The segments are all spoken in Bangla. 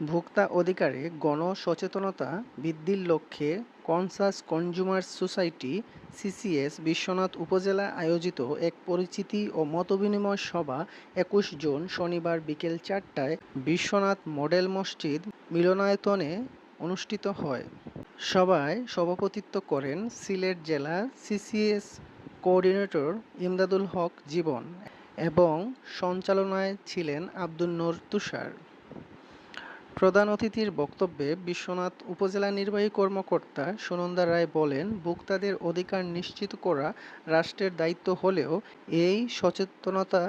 ভোক্তা অধিকারে গণসচেতনতা বৃদ্ধির লক্ষ্যে conscious consumers society, CCS, Biswanath উপজেলা আয়োজিত এক পরিচিতি ও মতবিনিময় সভা একুশ জুন শনিবার বিকেল চারটায় বিশ্বনাথ মডেল মসজিদ মিলনায়তনে অনুষ্ঠিত হয়। সভায় সভাপতিত্ব করেন সিলেট জেলা সিসিএস কোঅর্ডিনেটর ইমদাদুল হক জীবন এবং সঞ্চালনায় ছিলেন আব্দুন নূর তুষার। প্রধান অতিথির বক্তব্যে বিশ্বনাথ উপজেলা নির্বাহী কর্মকর্তা সুনন্দা রায় বলেন, ভোক্তাদের অধিকার নিশ্চিত করা রাষ্ট্রের দায়িত্ব হলেও এই সচেতনতা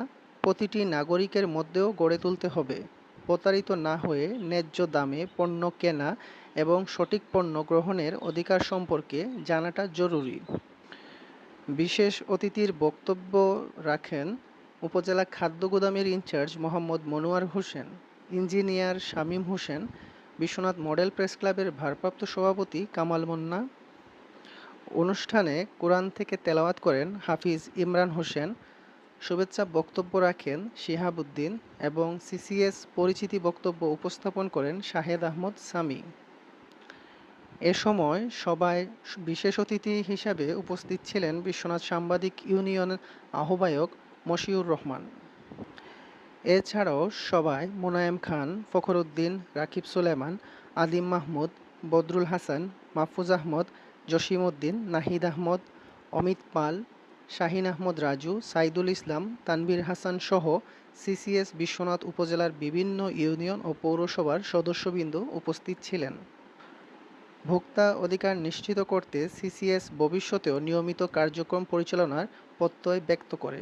প্রতিটি নাগরিকের মধ্যেও গড়ে তুলতে হবে। প্রতারিত না হয়ে ন্যায্য দামে পণ্য কেনা এবং সঠিক পণ্য গ্রহণের অধিকার সম্পর্কে জানাটা জরুরি। বিশেষ অতিথির বক্তব্য রাখেন উপজেলা খাদ্য গুদামের in-charge Mohammad Monowar Hossain. Engineer Shamim Hossain, Biswanath model press ক্লাবের ভারপ্রাপ্ত সভাপতি কামাল মুন্না। অনুষ্ঠানে কোরআন থেকে তেলাওয়াত করেন হাফিজ ইমরান হোসেন। শুভেচ্ছা বক্তব্য রাখেন শিহাবুদ্দিন এবং সিসিএস পরিচিতি বক্তব্য উপস্থাপন করেন শাহেদ আহমদ সামি। এ সময় সভায় বিশেষ অতিথি হিসাবে উপস্থিত ছিলেন বিশ্বনাথ সাংবাদিক ইউনিয়ন আহ্বায়ক মশিউর রহমান। এছাড়াও সভায় মোনায়েম খান, ফখরুদ্দিন, রাকিব সুলেমান, আদিম মাহমুদ, বদরুল হাসান, মাহফুজ আহমদ, জসিম উদ্দিন, নাহিদ আহমদ, অমিত পাল, শাহিন আহমদ রাজু, সাইদুল ইসলাম, তানভীর হাসান সহ সিসিএস বিশ্বনাথ উপজেলার বিভিন্ন ইউনিয়ন ও পৌরসভার সদস্যবৃন্দ উপস্থিত ছিলেন। ভোক্তা অধিকার নিশ্চিত করতে সিসিএস ভবিষ্যতেও নিয়মিত কার্যক্রম পরিচালনার প্রত্যয় ব্যক্ত করে।